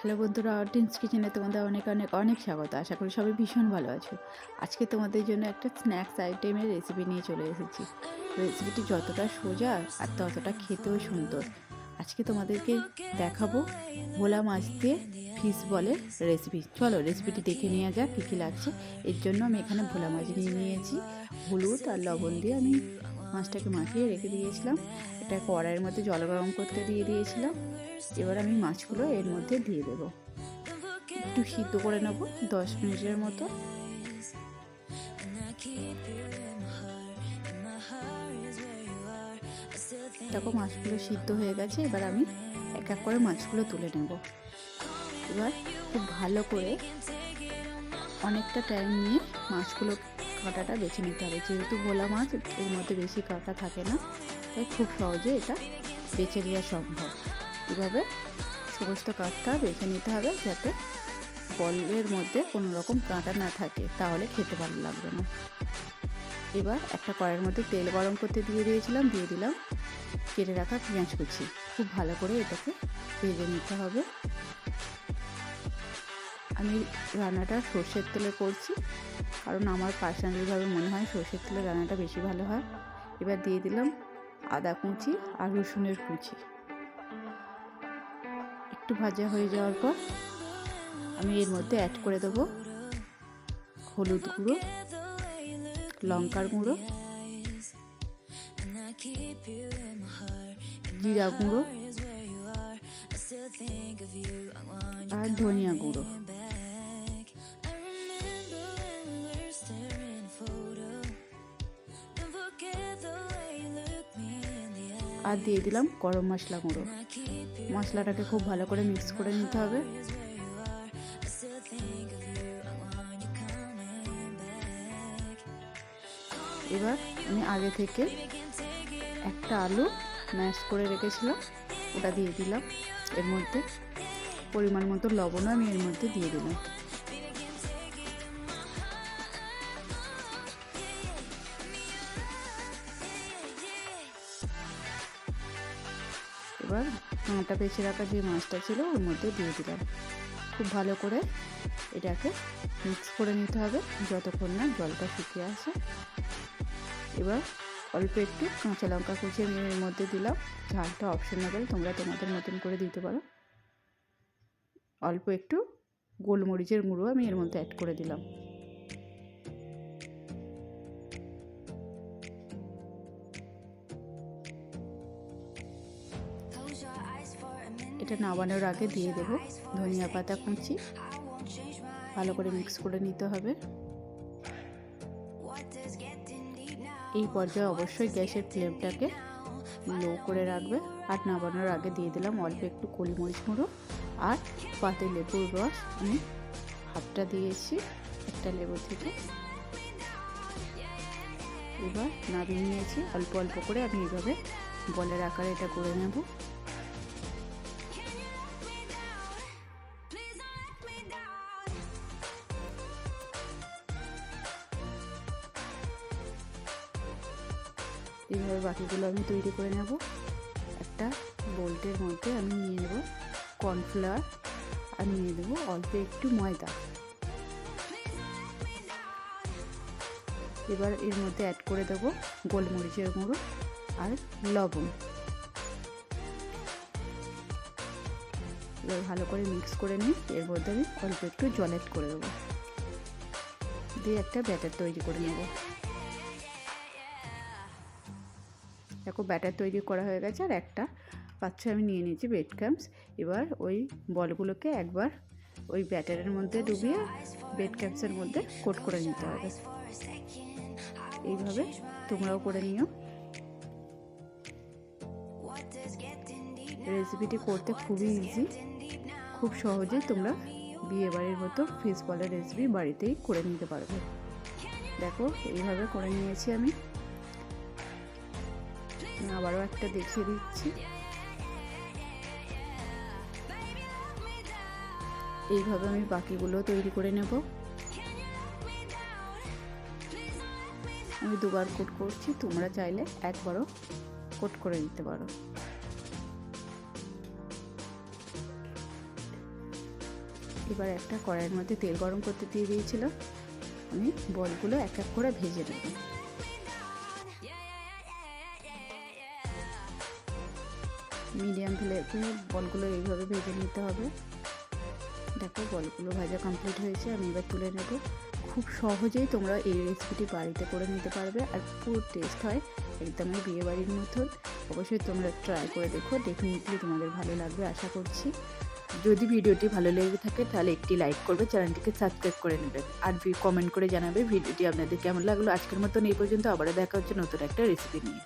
Hello বন্ধুরা অর্টিন্স কিচেনে তোমাদের অনেক অনেক অনেক স্বাগত। আশা করি সবাই ভীষণ ভালো আছো। আজকে তোমাদের জন্য একটা স্ন্যাক্স আইটেমের রেসিপি নিয়ে চলে এসেছি। রেসিপিটি যতটা সোজা আর ততটা খেতেও সুন্দর। আজকে তোমাদেরকে দেখাবো ভোলা মাছ দিয়ে ফিশ বলে রেসিপি চলো রেসিপিটি দেখে নেওয়া যাক কী কী লাগছে। এর জন্য আমি এখানে ভোলা মাছ নিয়ে নিয়েছি। হলুদ আর লবণ দিয়ে আমি মাছটাকে মাখিয়ে রেখে দিয়েছিলাম। এটা কড়াইয়ের মধ্যে জল গরম করতে দিয়ে দিয়েছিলাম। এবার আমি মাছগুলো এর মধ্যে দিয়ে দেবো। একটু সিদ্ধ করে নেব, দশ মিনিটের মতো। দেখো মাছগুলো সিদ্ধ হয়ে গেছে, এবার আমি এক এক করে মাছগুলো তুলে নেব। এবার খুব ভালো করে অনেকটা টাইম নিয়ে মাছগুলো কাঁটাটা বেছে নিতে হবে। যেহেতু ভোলা মাছ, এর মধ্যে বেশি কাঁটা থাকে না, তাই খুব সহজে এটা বেছে নেওয়া সম্ভব। এভাবে সমস্ত কাঠটা বেছে নিতে হবে যাতে বলের মধ্যে কোনো রকম কাঁটা না থাকে, তাহলে খেতে ভালো লাগবে না। এবার একটা কড়াইয়ের মধ্যে তেল গরম করতে দিয়ে দিয়েছিলাম, দিয়ে দিলাম কেটে রাখা পেঁয়াজ কুচি। খুব ভালো করে এটাকে ভেজে নিতে হবে। আমি রান্নাটা সর্ষের তেলে করছি, কারণ আমার পার্সোনালিভাবে মনে হয় সর্ষের তেলে রান্নাটা বেশি ভালো হয়। এবার দিয়ে দিলাম আদা কুচি আর রসুনের কুচি। একটু ভাজা হয়ে যাওয়ার পর আমি এর মধ্যে অ্যাড করে দেবো হলুদ গুঁড়ো, লঙ্কার গুঁড়ো, জিরা গুঁড়ো আর ধনিয়া গুঁড়ো। আর দিয়ে দিলাম গরম মশলা গুঁড়ো। মশলাটাকে খুব ভালো করে মিক্স করে নিতে হবে। এবার আমি আগে থেকে একটা আলু ম্যাশ করে রেখেছিলাম, ওটা দিয়ে দিলাম। এর মধ্যে পরিমাণ মতো লবণও আমি এর মধ্যে দিয়ে দিলাম। এবার কাঁটা পেঁচে রাখা যে মাছটা ছিল ওর মধ্যে দিয়ে দিলাম। খুব ভালো করে এটাকে মিক্স করে নিতে হবে যতক্ষণ না জলটা শুকিয়ে আসে। এবার অল্প একটু কাঁচা লঙ্কা কুচিয়ে আমি এর মধ্যে দিলাম। ঝালটা অপশনাল তোমরা তোমাদের মতন করে দিতে পারো। অল্প একটু গোলমরিচের গুঁড়ো আমি এর মধ্যে অ্যাড করে দিলাম। এটা নামানোর আগে দিয়ে দেবো ধনিয়া পাতা কুচি। ভালো করে মিক্স করে নিতে হবে। এই পর্যায়ে অবশ্যই গ্যাসের ফ্লেমটাকে লো করে রাখবে। আর নামানোর আগে দিয়ে দিলাম অল্প একটু কলিমরিচ গুঁড়ো আর পাতে লেবুর রস। আমি হাফটা দিয়েছি একটা লেবু থেকে। এবার নামিয়ে নিয়েছি। অল্প অল্প করে আমি এইভাবে বলের আকারে এটা করে নেব। এইভাবে বাকিগুলো আমি তৈরি করে নেব। একটা বোল্টের মধ্যে আমি নিয়ে নেব কর্নফ্লাওয়ার আর নিয়ে নেব অল্প একটু ময়দা। এবার এর মধ্যে অ্যাড করে দেব গোলমরিচের গুঁড়ো আর লবণ। এবার ভালো করে মিক্স করে নিই, এর মধ্যে আমি অল্প একটু জল অ্যাড করে দেবো। দিয়ে একটা ব্যাটার তৈরি করে নেব। দেখো ব্যাটার তৈরি করা হয়ে গেছে আর একটা। পাত্রে আমি নিয়ে নিয়েছি ব্রেড ক্রামস এবার ওই বলগুলোকে একবার ওই ব্যাটারের মধ্যে ডুবিয়ে ব্রেড ক্রামসের মধ্যে কোট করে নিতে হবে। এইভাবে তোমরাও করে নিও। রেসিপিটি করতে খুবই ইজি খুব সহজেই তোমরা বিয়ে বাড়ির মতো ফিস বলের রেসিপি বাড়িতেই করে নিতে পারবে। দেখো, এইভাবে করে নিয়েছি আমি। আবারও একটা দেখিয়ে দিচ্ছি। এইভাবে আমি বাকিগুলো তৈরি করে নেব। আমি দুবার কোট করছি, তোমরা চাইলে একবারও কোট করে নিতে পারো। এবার একটা কড়াইয়ের মধ্যে তেল গরম করতে দিয়ে দিয়েছিলাম। আমি বলগুলো এক এক করে ভেজে নেব। মিডিয়াম ফ্লেমে বলগুলো এইভাবে ভেজে নিতে হবে। দেখো বলগুলো ভাজা কমপ্লিট হয়েছে, আমি এবার তুলে নেব। খুব সহজেই তোমরা এই রেসিপিটি বাড়িতে করে নিতে পারবে আর পুরো টেস্ট হয় একদমই বিয়ে বাড়ির মতন অবশ্যই তোমরা ট্রাই করে দেখো ডেফিনেটলি তোমাদের ভালো লাগবে আশা করছি। যদি ভিডিওটি ভালো লেগে থাকে তাহলে একটি লাইক করবে, চ্যানেলটিকে সাবস্ক্রাইব করে নেবে আর কমেন্ট করে জানাবে ভিডিওটি আপনাদের কেমন লাগল। আজকের মতন এই পর্যন্ত, আবারও দেখা হচ্ছে নতুন একটা রেসিপি নিয়ে।